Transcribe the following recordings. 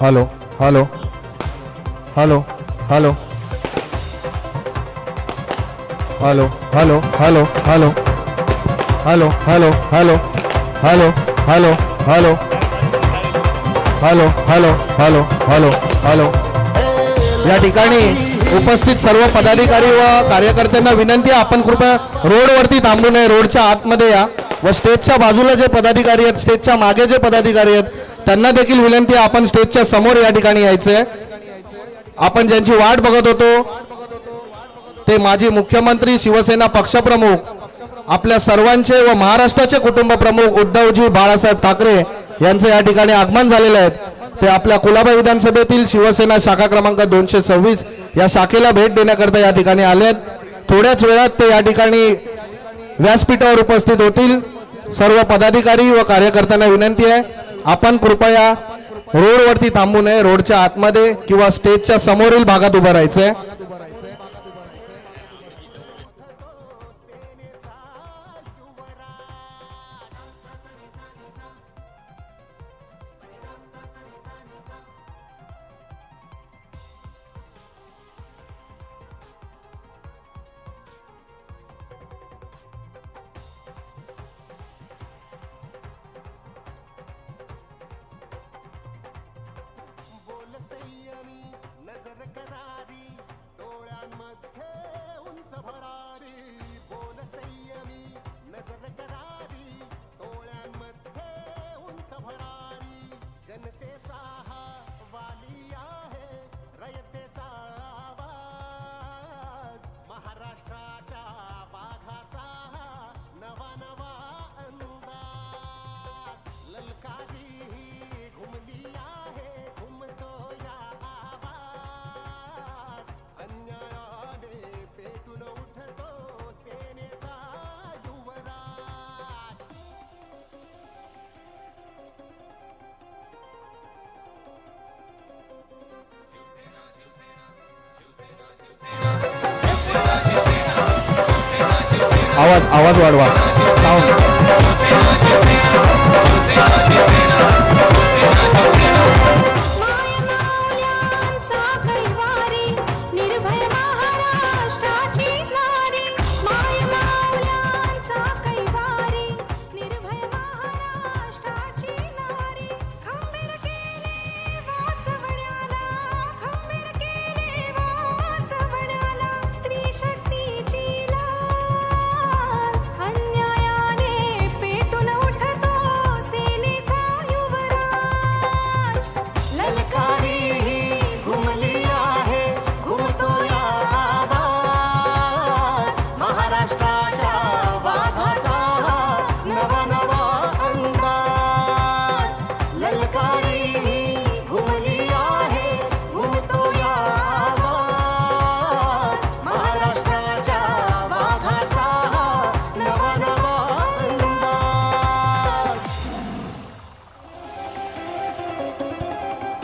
Hello hello hello hello hello hello hello hello hello hello hello hello hello hello hello hello hello hello hello या ठिकाणी उपस्थित सर्व पदाधिकारी व कार्यकर्त्यांना विनंती आहे आपण कृपया रोडवरती थांबू नये रोडच्या आतमध्ये या व स्टेजच्या बाजूला जे पदाधिकारी आहेत स्टेजच्या मागे जे पदाधिकारी आहेत त्यांना देखील विनंती आहे आपण स्टेजच्या समोर या ठिकाणी यायचंय. आपण ज्यांची वाट बघत होतो ते माजी मुख्यमंत्री शिवसेना पक्षप्रमुख आपल्या सर्वांचे व महाराष्ट्राचे कुटुंब प्रमुख उद्धवजी बाळासाहेब ठाकरे यांचं या ठिकाणी आगमन झालेलं आहे. ते आपल्या कुलाबा विधानसभेतील शिवसेना शाखा क्रमांक दोनशे सव्वीस या शाखेला भेट देण्याकरता या ठिकाणी आले थोड्याच वेळात ते या ठिकाणी व्यासपीठावर उपस्थित होतील. सर्व पदाधिकारी व कार्यकर्त्यांना विनंती आहे आपण कृपया रोडवरती थांबू नये रोडच्या आतमध्ये किंवा स्टेजच्या समोरील भागात उभं राहायचंय. नजर करारी डोळ्यांमध्ये उंच भरारी जनतेचा आवाज आवाज वाढवा. Sound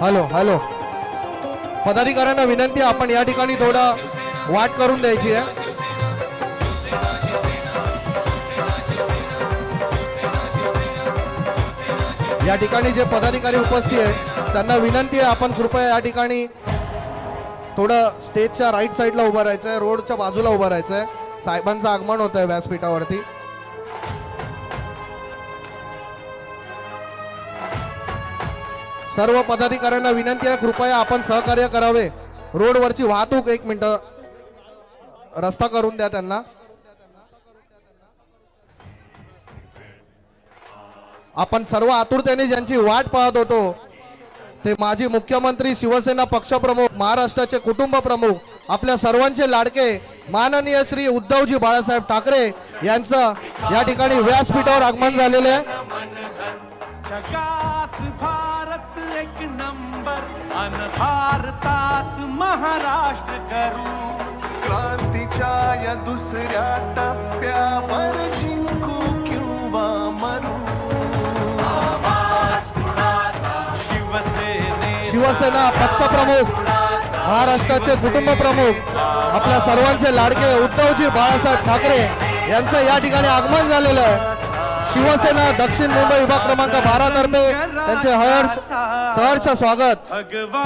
hello hello. पदाधिकाऱ्यांना विनंती आहे, आपण या ठिकाणी थोडा वाट करून द्यायची आहे. या ठिकाणी जे पदाधिकारी उपस्थित आहेत त्यांना विनंती आहे आपण कृपया या ठिकाणी थोडं स्टेजच्या राईट साईडला उभं राहायचं आहे रोडच्या बाजूला उभं राहायचं आहे साहेबांचं आगमन होतं आहे व्यासपीठावरती. सर्व पदाधिकाऱ्यांना विनंती आहे कृपया आपण सहकार्य करावे. रोडवरची वाहतूक एक मिनिट. रस्ता करून द्या त्यांना. आपण सर्व आतुरतेने ज्यांची वाट पाहत होतो ते माजी मुख्यमंत्री शिवसेना पक्षप्रमुख महाराष्ट्राचे कुटुंब प्रमुख आपल्या सर्वांचे लाडके माननीय श्री उद्धवजी बाळासाहेब ठाकरे यांचं या ठिकाणी व्यासपीठावर आगमन झालेलं आहे. भारत एक नंबर अन भारतात महाराष्ट्र करू. क्रांतीच्या या दुसऱ्या टप्प्यावर जिंकू किंवा मरू. शिवसेने शिवसेना पक्षप्रमुख महाराष्ट्राचे कुटुंब प्रमुख आपल्या सर्वांचे लाडके उद्धवजी बाळासाहेब ठाकरे यांचं या ठिकाणी आगमन झालेलं आहे. शिवसेना दक्षिण मुंबई विभाग क्रमांक बारा तर्फे त्यांचे हर्ष सहर्ष स्वागत.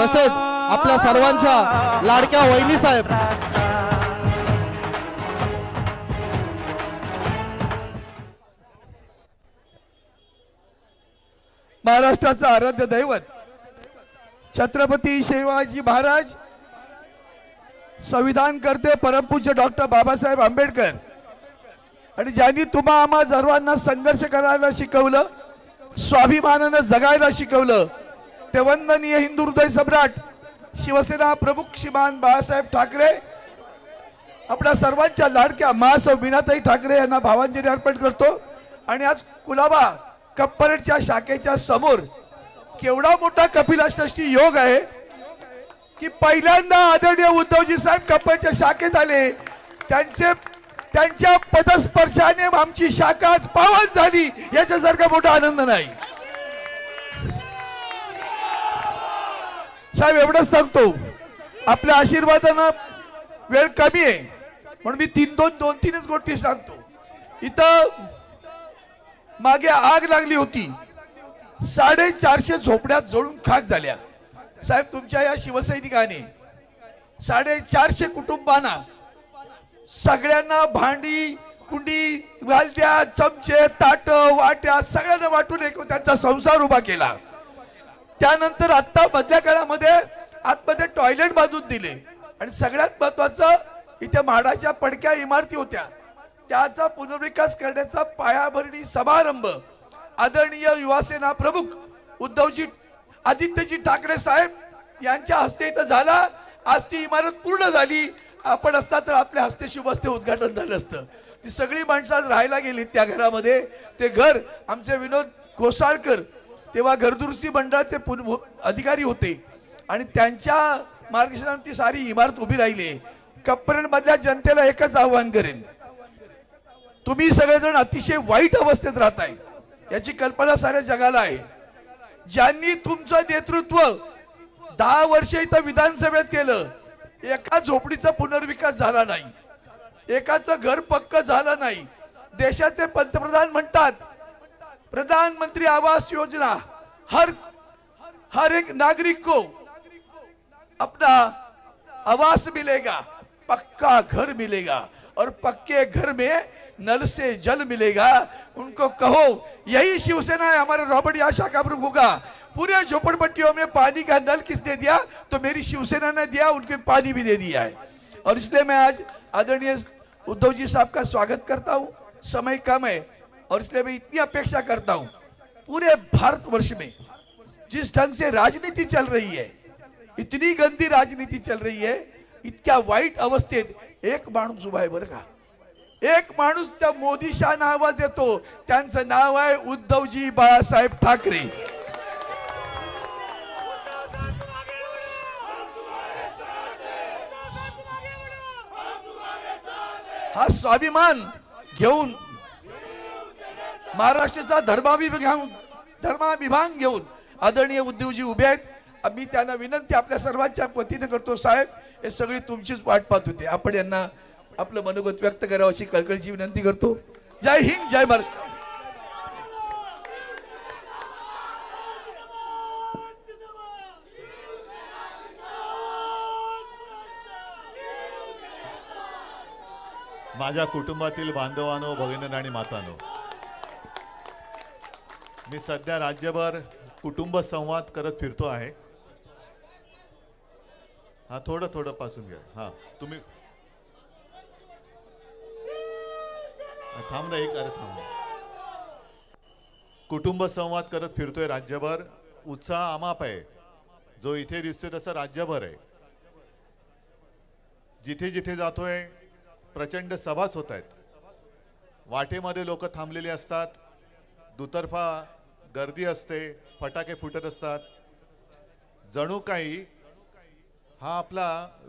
तसेच आपल्या सर्वांच्या लाडक्या वहिनी साहेब. महाराष्ट्राचं आराध्य दैवत छत्रपती शिवाजी महाराज संविधान करते परमपूज्य डॉक्टर बाबासाहेब आंबेडकर आणि ज्यांनी तुम्हा आम्हा सर्वांना संघर्ष करायला शिकवलं स्वाभिमानानं जगायला शिकवलं ते वंदनीय हिंदू हृदय सम्राट शिवसेना प्रमुख श्रीमान बाळासाहेब ठाकरे आपल्या सर्वांच्या लाडक्या महासौ मीनाताई ठाकरे यांना भावांजली अर्पण करतो. आणि आज कुलाबा कप्परेटच्या शाखेच्या समोर केवढा मोठा कपिलाष्टी योग आहे की पहिल्यांदा आदरणीय उद्धवजी साहेब कपडच्या शाखेत आले. त्यांचे त्यांच्या पदस्पर्शाने आमची शाखा आज पावन झाली याच्यासारखा मोठा आनंद नाही. साहेब एवढंच सांगतो. आपल्या आशीर्वादानं वेळ कमी आहे म्हणून मी तीन दोन दोन तीनच गोष्टी सांगतो. इथं मागे आग लागली होती. साडेचारशे झोपड्यात जळून खाक झाल्या. साहेब तुमच्या या शिवसैनिकाने साडेचारशे कुटुंबांना सगळ्यांना भांडी कुंडी वालद्या चमचे ताट वाट्या सगळ्यांना वाटून एक त्यांचा संसार उभा केला. त्यानंतर आत्ता मधल्या काळामध्ये आतमध्ये टॉयलेट बांधून दिले. आणि सगळ्यात महत्वाचं इथे म्हाडाच्या पडक्या इमारती होत्या. त्याचा पुनर्विकास करण्याचा पायाभरणी समारंभ. आदरणीय युवासेना प्रमुख उद्धवजी आदित्यजी ठाकरे साहेब यांच्या हस्ते इथं झाला. आज ती इमारत पूर्ण झाली. आपण असता तर आपल्या हस्ते शुभ हस्ते उद्घाटन झालं असतं. ती सगळी माणसं आज राहायला गेली त्या घरामध्ये. ते घर आमचे विनोद घोसाळकर तेव्हा घरदुरुस्ती मंडळाचे पुन- अधिकारी होते. आणि त्यांच्या मार्गदर्शनाने ती सारी इमारत उभी राहिली. मधल्या जनतेला एकच आव्हान करेन. तुम्ही सगळेजण अतिशय वाईट अवस्थेत राहताय. याची कल्पना साऱ्या जगाला आहे. ज्यांनी तुमचं नेतृत्व दहा वर्ष इथं विधानसभेत केलं एका झोपडीचा पुनर्विकास झाला नाही. एकाचं घर पक्क झालं नाही. देशाचे पंतप्रधान म्हणतात प्रधानमंत्री आवास योजना हर हर एक नागरिक को अपना आवास मिलेगा पक्का घर मिलेगा और पक्के घर में नल से जल मिलेगा. उनको कहो यही शिवसेना है हमारे रॉबर्ट या शाखा प्रमुख होगा। पूरे झोपड़पट्टियों में पानी का नल किसने दिया? तो मेरी शिवसेना ने दिया उनके पानी भी दे दिया है। और इसलिए मैं आज आदरणीय उद्धव जी साहब का स्वागत करता हूँ। समय कम है और इसलिए मैं इतनी अपेक्षा करता हूँ। पूरे भारतवर्ष में जिस ढंग से राजनीति चल रही है इतनी गंदी राजनीति चल रही है इतक्या वाईट अवस्थेत एक माणूस उभा आहे बरं का। एक माणूस त्या मोदी शाह आवाज देतो त्यांचं नाव आहे उद्धवजी बाळासाहेब ठाकरे। हा स्वाभिमान घेऊन महाराष्ट्राचा धर्माभिमान धर्माभिभाग घेऊन आदरणीय उद्धवजी उभे आहेत. मी त्यांना विनंती आपल्या सर्वांच्या वतीने करतो साहेब हे सगळी तुमचीच वाट पाहत होते. आपण यांना आपलं मनोगत व्यक्त करावं अशी कळकळीची विनंती करतो. जय हिंद जय महाराष्ट्र. माझ्या कुटुंबातील बांधवांनो भगिनी आणि मातानो मी सध्या राज्यभर कुटुंब संवाद करत फिरतो आहे. हा थोडं थोडं पासून घ्या. हा तुम्ही थांब ना एक अरे थांब कुटुंब संवाद करत फिरतोय राज्यभर. उत्साह आमाप आहे. जो इथे दिसतोय तसा राज्यभर आहे. जिथे जिथे जातोय प्रचंड सभाच होत आहेत. वाटेमध्ये लोक थांबलेली असतात. दुतर्फा गर्दी असते. फटाके फुटत असतात. जणू काही हा आपला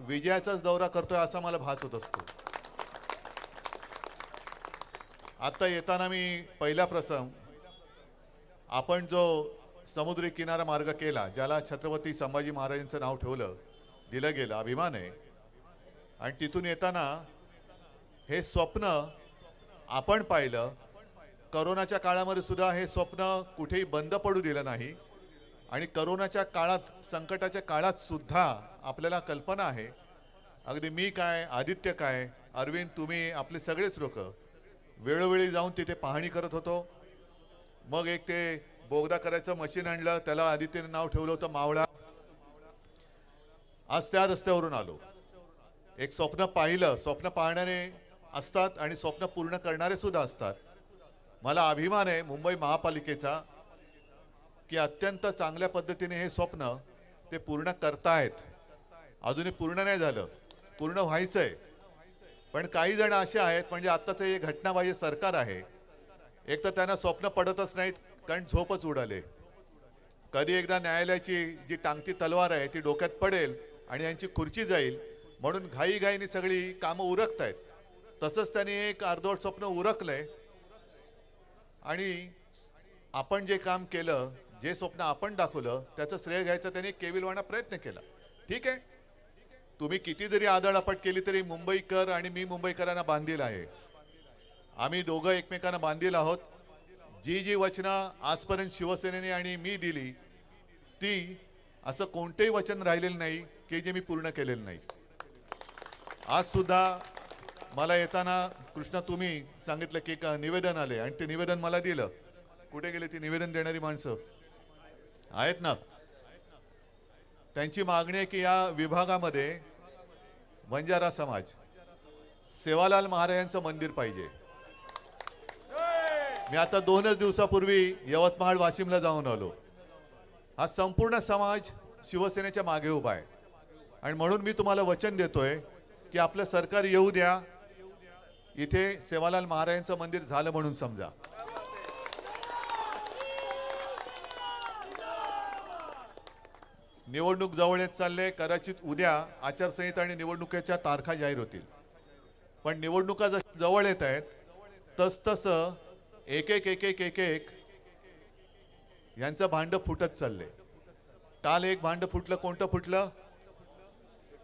विजयाचाच दौरा करतोय असा मला भास होत असतो. आता येताना मी पहिला प्रसंग आपण जो समुद्री किनारा मार्ग केला ज्याला छत्रपती संभाजी महाराजांचं नाव ठेवलं दिलं गेलं अभिमान आहे. आणि तिथून येताना हे स्वप्न आपण पाहिलं. करोनाच्या काळामध्ये सुद्धा हे स्वप्न कुठेही बंद पडू दिलं नाही. आणि करोनाच्या काळात संकटाच्या काळात सुद्धा आपल्याला कल्पना आहे. अगदी मी काय आदित्य काय अरविंद तुम्ही आपले सगळेच लोक वेळोवेळी जाऊन तिथे पाहणी करत होतो. मग एक ते बोगदा करायचं मशीन आणलं त्याला आदित्यने नाव ठेवलं होतं मावळा. आज त्या रस्त्यावरून आलो. एक स्वप्न पाहिलं. स्वप्न पाहणारे असतात आणि स्वप्न पूर्ण करणारे सुद्धा असतात. मला अभिमान आहे मुंबई महापालिकेचा की अत्यंत चांगल्या पद्धतीने हे स्वप्न ते पूर्ण करतायत. अजूनही पूर्ण नाही झालं. पूर्ण व्हायचं आहे पण काही जण असे आहेत म्हणजे आत्ताचं हे घटनाबाह्य सरकार आहे. एक तर त्यांना स्वप्न पडतच नाहीत कारण झोपच उडाले. कधी एकदा न्यायालयाची जी टांगती तलवार आहे ती डोक्यात पडेल आणि यांची खुर्ची जाईल म्हणून घाईघाईने सगळी कामं उरकत आहेत तसंच त्यांनी एक अर्धवट स्वप्न उरकलंय. आणि आपण जे काम केलं जे स्वप्न आपण दाखवलं त्याचं श्रेय घ्यायचा त्यांनी केविलवाणा प्रयत्न केला. ठीक आहे? तुम्ही किती जरी आदळापट केली तरी मुंबईकर आणि मी मुंबईकरांना बांधील आहे. आम्ही दोघं एकमेकांना बांधील आहोत. जी जी वचनं आजपर्यंत शिवसेनेने आणि मी दिली ती असं कोणतेही वचन राहिलेलं नाही की जे मी पूर्ण केलेलं नाही. आज सुद्धा मला येताना कृष्णा तुम्ही सांगितलं की एक निवेदन आले आणि ते निवेदन मला दिलं. कुठे गेले ती निवेदन देणारी माणसं? आहेत ना. त्यांची मागणी आहे की या विभागामध्ये बंजारा समाज सेवालाल महाराजांचं मंदिर पाहिजे. मी आता दोनच दिवसापूर्वी यवतमाळ वाशिमला जाऊन आलो. हा संपूर्ण समाज शिवसेनेच्या मागे उभा आहे. आणि म्हणून मी तुम्हाला वचन देतोय की आपलं सरकार येऊ द्या इथे सेवालाल महाराजांचं मंदिर झालं म्हणून समजा. निवडणूक जवळ येत चालले कदाचित उद्या आचारसंहिता आणि निवडणुकीच्या तारखा जाहीर होतील. पण निवडणुका जश जवळ येत आहेत तसतसं एक एक एक एक एक एक यांचं भांड फुटत चालले. काल एक भांड फुटलं कोणतं फुटलं?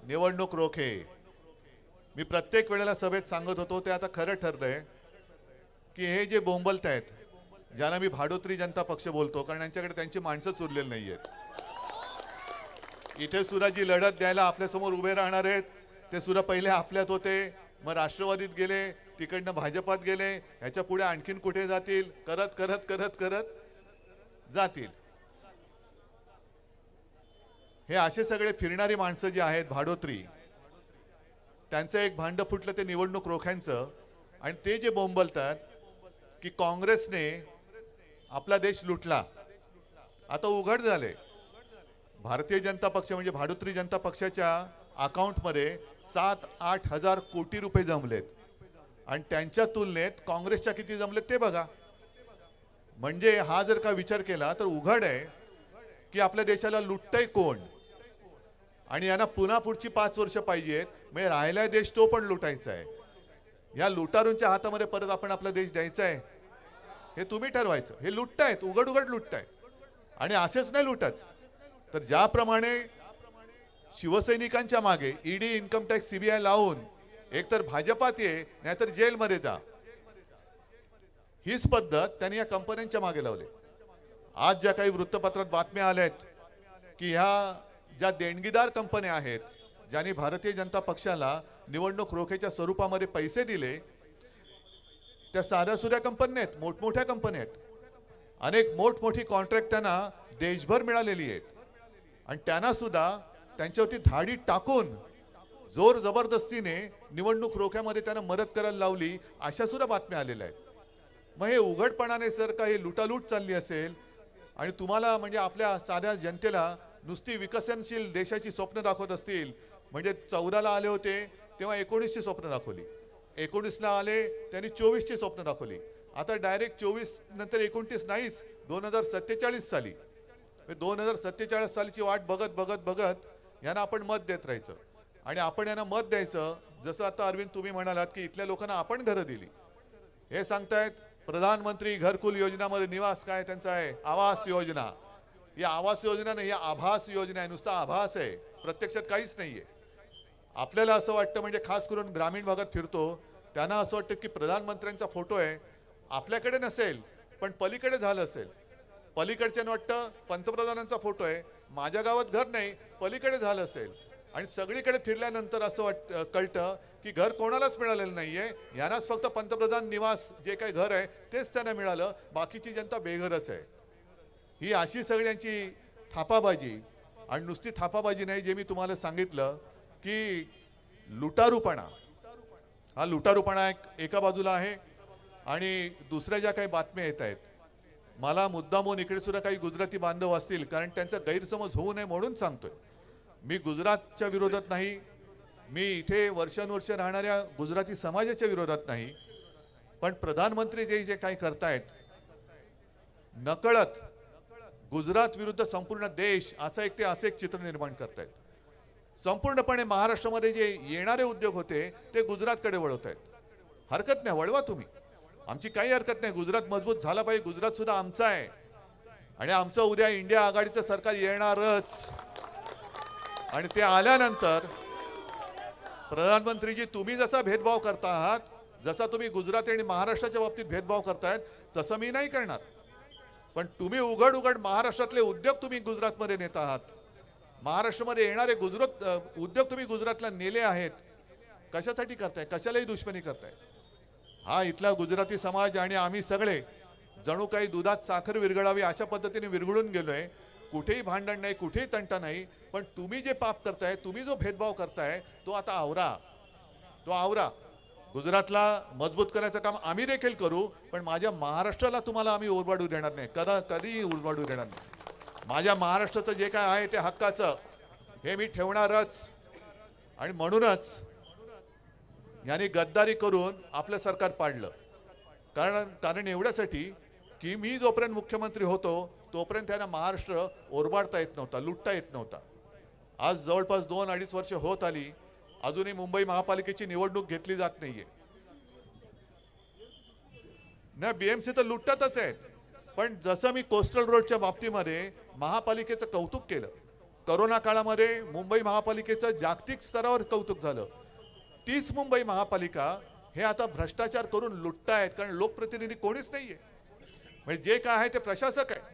निवडणूक रोखे. मी प्रत्येक वेळेला सभेत सांगत होतो ते आता खरं ठरतंय की हे जे बोंबलत आहेत ज्यांना मी भाडोत्री जनता पक्ष बोलतो कारण यांच्याकडे त्यांची माणसंच उरलेली नाही आहेत इथे सुद्धा जी लढत द्यायला आपल्यासमोर उभे राहणार आहेत. ते सुद्धा पहिले आपल्यात होते मग राष्ट्रवादीत गेले तिकडनं भाजपात गेले ह्याच्या पुढे आणखीन कुठे जातील? करत करत करत करत जातील. हे असे सगळे फिरणारी माणसं जी आहेत भाडोत्री त्यांचं एक भांडं फुटलं ते निवडणूक रोख्यांचं. आणि ते जे बोंबलतात की काँग्रेसने आपला देश लुटला. आता उघड झाले. भारतीय जनता पक्ष म्हणजे भाडोत्री जनता पक्षाच्या अकाउंटमध्ये सात आठ हजार कोटी रुपये जमलेत. आणि त्यांच्या तुलनेत काँग्रेसच्या किती जमलेत ते बघा. म्हणजे हा जर का विचार केला तर उघड आहे की आपल्या देशाला लुटतंय कोण? आणि यांना पुन्हा पुढची पाच वर्ष पाहिजेत. म्हणजे राहिला देश तो पण लुटायचा आहे. या लुटारूंच्या हातामध्ये परत आपण आपला देश द्यायचा आहे. हे तुम्ही ठरवायचं. हे लुटतायत उघड उघड लुटताय आणि असेच नाही लुटत. तर ज्याप्रमाणे शिवसैनिकांच्या मागे ईडी इन्कम टॅक्स सीबीआय लावून एकतर भाजपात ये नाहीतर जेलमध्ये जा. हीच पद्धत त्यांनी या कंपन्यांच्या मागे लावली. आज ज्या काही वृत्तपत्रात बातम्या आल्या आहेत की ह्या ज्या देणगीदार कंपन्या आहेत ज्यांनी भारतीय जनता पक्षाला निवडणूक रोखेच्या स्वरूपामध्ये पैसे दिले त्या साध्या सुध्या कंपन्या आहेत मोठमोठ्या कंपन्या आहेत. अनेक मोठमोठी कॉन्ट्रॅक्ट त्यांना देशभर मिळालेली आहेत. आणि त्यांना सुद्धा त्यांच्यावरती धाडी टाकून जोर जबरदस्तीने निवडणूक रोख्यामध्ये त्यांना मदत करायला लावली अशा सुद्धा बातम्या आलेल्या आहेत. मग हे उघडपणाने सर का हे लुटालूट चालली असेल? आणि तुम्हाला म्हणजे आपल्या साध्या जनतेला नुसती विकसनशील देशाची स्वप्न दाखवत असतील. म्हणजे चौदाला आले होते तेव्हा एकोणीसची स्वप्न दाखवली. एकोणीसला आले त्यांनी चोवीसची स्वप्न दाखवली. आता डायरेक्ट चोवीस नंतर एकोणतीस नाहीच दोन हजार सत्तेचाळीस साली. म्हणजे दोन हजार सत्तेचाळीस सालीची वाट बघत बघत बघत यांना आपण मत देत राहायचं. आणि आपण यांना मत द्यायचं जसं आता अरविंद तुम्ही म्हणालात की इथल्या लोकांना आपण घरं दिली. हे सांगतायत प्रधानमंत्री घरकुल योजनामध्ये निवास काय त्यांचा आहे? आवास योजना. या आवास योजना नाही या आभास योजना आहे. नुसता आभास आहे. प्रत्यक्षात काहीच नाहीये. आपल्याला असं वाटतं म्हणजे खास करून ग्रामीण भागात फिरतो त्यांना असं वाटतं की प्रधानमंत्र्यांचा फोटो आहे. आपल्याकडे नसेल पण पलीकडे झालं असेल. पलीकडच्यानं वाटतं पंतप्रधानांचा फोटो आहे. माझ्या गावात घर नाही पलीकडे झालं असेल. आणि सगळीकडे फिरल्यानंतर असं वाट कळतं की घर कोणालाच मिळालेलं नाहीये. यांनाच फक्त पंतप्रधान निवास जे काही घर आहे तेच त्यांना मिळालं. बाकीची जनता बेघरच आहे. ही अशी सगळ्यांची थापाबाजी. आणि नुसती थापाबाजी नाही जे मी तुम्हाला सांगितलं की लुटारूपणा. हा लुटारूपणा एक एका बाजूला आहे आणि दुसऱ्या ज्या काही बातम्या येत आहेत मला मुद्दामून इकडे सुद्धा काही गुजराती बांधव असतील कारण त्यांचा गैरसमज होऊ नये म्हणून सांगतोय. मी गुजरातच्या विरोधात नाही मी इथे वर्षानुवर्ष राहणाऱ्या गुजराती समाजाच्या विरोधात नाही पण प्रधानमंत्री जे जे काही करतायत नकळत गुजरात विरुद्ध संपूर्ण देश असं एक ते असं एक चित्र निर्माण करतायत संपूर्णपणे महाराष्ट्रामध्ये जे येणारे उद्योग होते ते गुजरातकडे वळवत आहेत. हरकत नाही वळवा तुम्ही. आमची काही हरकत नाही गुजरात मजबूत झाला पाहिजे गुजरात सुद्धा आमचा आहे. आणि आमचं उद्या इंडिया आघाडीचं सरकार येणारच. आणि ते आल्यानंतर प्रधानमंत्रीजी तुम्ही जसा भेदभाव करता आहात जसा तुम्ही गुजरात आणि महाराष्ट्राच्या बाबतीत भेदभाव करतायत तसं मी नाही करणार. पण तुम्ही उघड उघड महाराष्ट्रातले उद्योग तुम्ही गुजरातमध्ये नेत आहात. महाराष्ट्रामध्ये येणारे गुजरात उद्योग तुम्ही गुजरातला नेले आहेत. कशासाठी करताय? कशालाही दुश्मनी करताय? हा इथला गुजराती समाज आणि आम्ही सगळे जणू काही दुधात साखर विरघळावी अशा पद्धतीने विरघळून गेलोय. कुठेही भांडण नाही कुठेही तंटा नाही पण तुम्ही जे पाप करताय तुम्ही जो भेदभाव करताय तो आता आवरा. तो आवरा. गुजरातला मजबूत करायचं काम आम्ही देखील करू पण माझ्या महाराष्ट्राला तुम्हाला आम्ही उरबाडू देणार नाही. कदा कधीही उरबाडू देणार नाही. माझ्या महाराष्ट्राचं जे काय आहे ते हक्काचं हे मी ठेवणारच. आणि म्हणूनच यांनी गद्दारी करून आपलं सरकार पाडलं. कारण कारण एवढ्यासाठी की मी जोपर्यंत मुख्यमंत्री होतो तोपर्यंत त्यांना महाराष्ट्र ओरबाडता येत नव्हता लुटता येत नव्हता. आज जवळपास दोन अडीच वर्ष होत आली अजूनही मुंबई महापालिकेची निवडणूक घेतली जात नाहीये. ना बीएमसी तर लुटतातच आहेत. पण जसं मी कोस्टल रोडच्या बाबतीमध्ये महापालिकेचं कौतुक केलं करोना काळामध्ये मुंबई महापालिकेचं जागतिक स्तरावर कौतुक झालं तीच मुंबई महापालिका हे आता भ्रष्टाचार करून लुटतायत कारण लोकप्रतिनिधी कोणीच नाहीये. म्हणजे जे काय आहे ते प्रशासक आहे.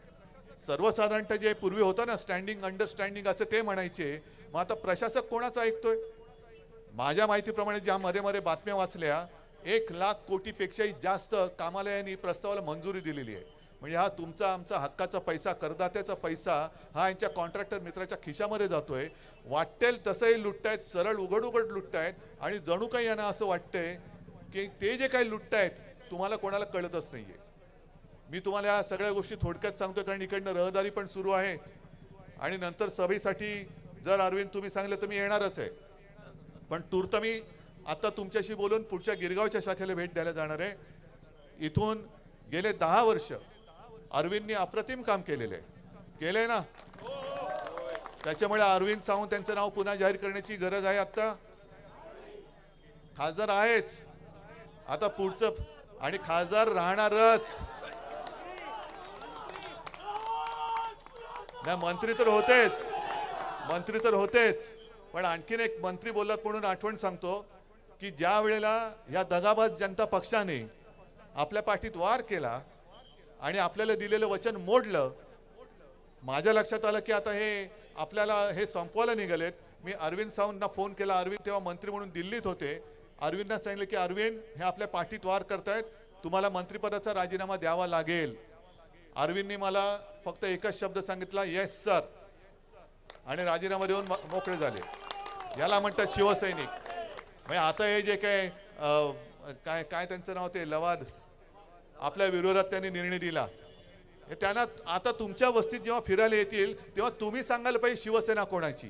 सर्वसाधारणतः जे पूर्वी होतं ना स्टँडिंग अंडरस्टँडिंग असं ते म्हणायचे मग आता प्रशासक कोणाचं ऐकतोय? माझ्या माहितीप्रमाणे ज्या मध्ये मध्ये बातम्या वाचल्या एक लाख कोटीपेक्षाही जास्त कामालयांनी प्रस्तावाला मंजुरी दिलेली आहे. म्हणजे हा तुमचा आमचा हक्काचा पैसा करदात्याचा पैसा हा यांच्या कॉन्ट्रॅक्टर मित्राच्या खिशामध्ये जातोय. वाटेल तसंही लुटतायत सरळ उघड उघड लुटतायत आणि जणू काही यांना असं वाटतंय की ते जे काही लुटतायत तुम्हाला कोणाला कळतच नाहीये. मी तुम्हाला या सगळ्या गोष्टी थोडक्यात सांगतो कारण इकडनं रहदारी पण सुरू आहे. आणि नंतर सभेसाठी जर अरविंद तुम्ही सांगलं तर मी येणारच आहे. पण तूर्त मी आता तुमच्याशी बोलून पुढच्या गिरगावच्या शाखेला भेट द्यायला जाणार आहे. इथून गेले दहा वर्ष अरविंदनी अप्रतिम काम केलेले. केले केलंय ना? त्याच्यामुळे अरविंद सावंत त्यांचं नाव पुन्हा जाहीर करण्याची गरज आहे आता खासदार आहेच. आता पुढचं आणि खासदार राहणारच. नाही मंत्री तर होतेच. मंत्री तर होतेच. पण आणखीन एक मंत्री बोलत म्हणून आठवण सांगतो की ज्या वेळेला या दगाबाज जनता पक्षाने आपल्या पाठीत वार केला आणि आपल्याला दिलेलं वचन मोडलं माझ्या लक्षात आलं की आता हे आपल्याला हे संपवायला निघालेत. मी अरविंद सावंतना फोन केला. अरविंद तेव्हा मंत्री म्हणून दिल्लीत होते. अरविंदना सांगितलं की अरविंद हे आपल्या पाठीत वार करतायत. तुम्हाला मंत्रिपदाचा राजीनामा द्यावा लागेल. अरविंदनी मला फक्त एकच शब्द सांगितला येस सर आणि राजीनामा देऊन मोकळे झाले. याला म्हणतात शिवसैनिक. म्हणजे आता हे जे काय काय काय त्यांचं नाव ते लवाद आपल्या विरोधात त्यांनी निर्णय दिला. त्यांना आता तुमच्या वस्तीत जेव्हा फिरायला येतील तेव्हा तुम्ही सांगायला पाहिजे शिवसेना कोणाची.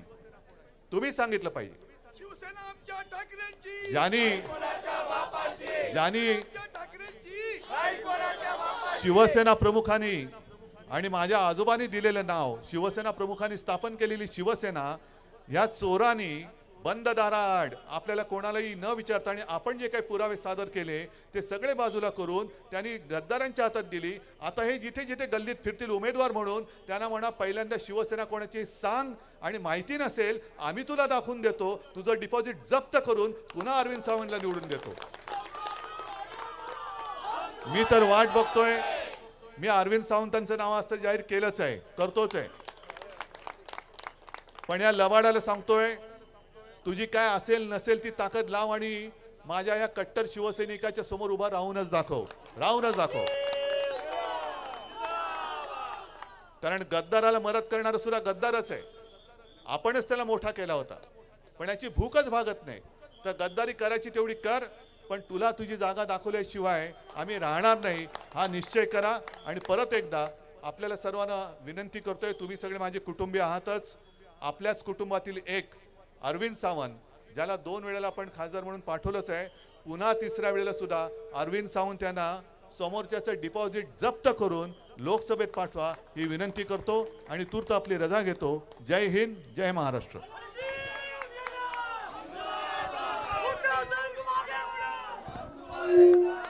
तुम्ही सांगितलं पाहिजे. ज्यांनी ज्यांनी शिवसेना प्रमुखांनी आणि माझ्या आजोबांनी दिलेलं नाव शिवसेना प्रमुखांनी स्थापन केलेली शिवसेना या चोरांनी बंद दाराआड आपल्याला कोणालाही न विचारता आणि आपण जे काही पुरावे सादर केले ते सगळे बाजूला करून त्यांनी गद्दारांच्या हातात दिली. आता हे जिथे जिथे गल्लीत फिरतील उमेदवार म्हणून त्यांना म्हणा पहिल्यांदा शिवसेना कोणाची सांग आणि माहिती नसेल आम्ही तुला दाखवून देतो तुझं डिपॉझिट जप्त करून पुन्हा अरविंद सावंतला निवडून देतो. मी तर वाट बघतोय. मी अरविंद सावंतांचं नाव असतं जाहीर केलंच आहे करतोच आहे. पण या लबाडाला सांगतोय तुझी काय असेल नसेल ती ताकद लाव आणि माझ्या या कट्टर शिवसैनिकाच्या समोर उभा राहूनच दाखव राहूनच दाखव. कारण गद्दाराला मदत करणारा सुद्धा गद्दारच आहे. आपणच त्याला मोठा केला होता. पण याची भूकच भागत नाही. तर गद्दारी करायची तेवढी कर पण तुला तुझी जागा दाखवल्याशिवाय आम्ही राहणार नाही. हा निश्चय करा आणि परत एकदा आपल्याला सर्वांना विनंती करतोय तुम्ही सगळे माझे कुटुंबीय आहातच. आपल्याच कुटुंबातील एक अरविंद सावंत ज्याला दोन वेळेला आपण खासदार म्हणून पाठवलंच आहे पुन्हा तिसऱ्या वेळेला सुद्धा अरविंद सावंत यांना समोरच्याचं डिपॉझिट जप्त करून लोकसभेत पाठवा ही विनंती करतो आणि तूर्त आपली रजा घेतो. जय हिंद जय महाराष्ट्र. पक्ष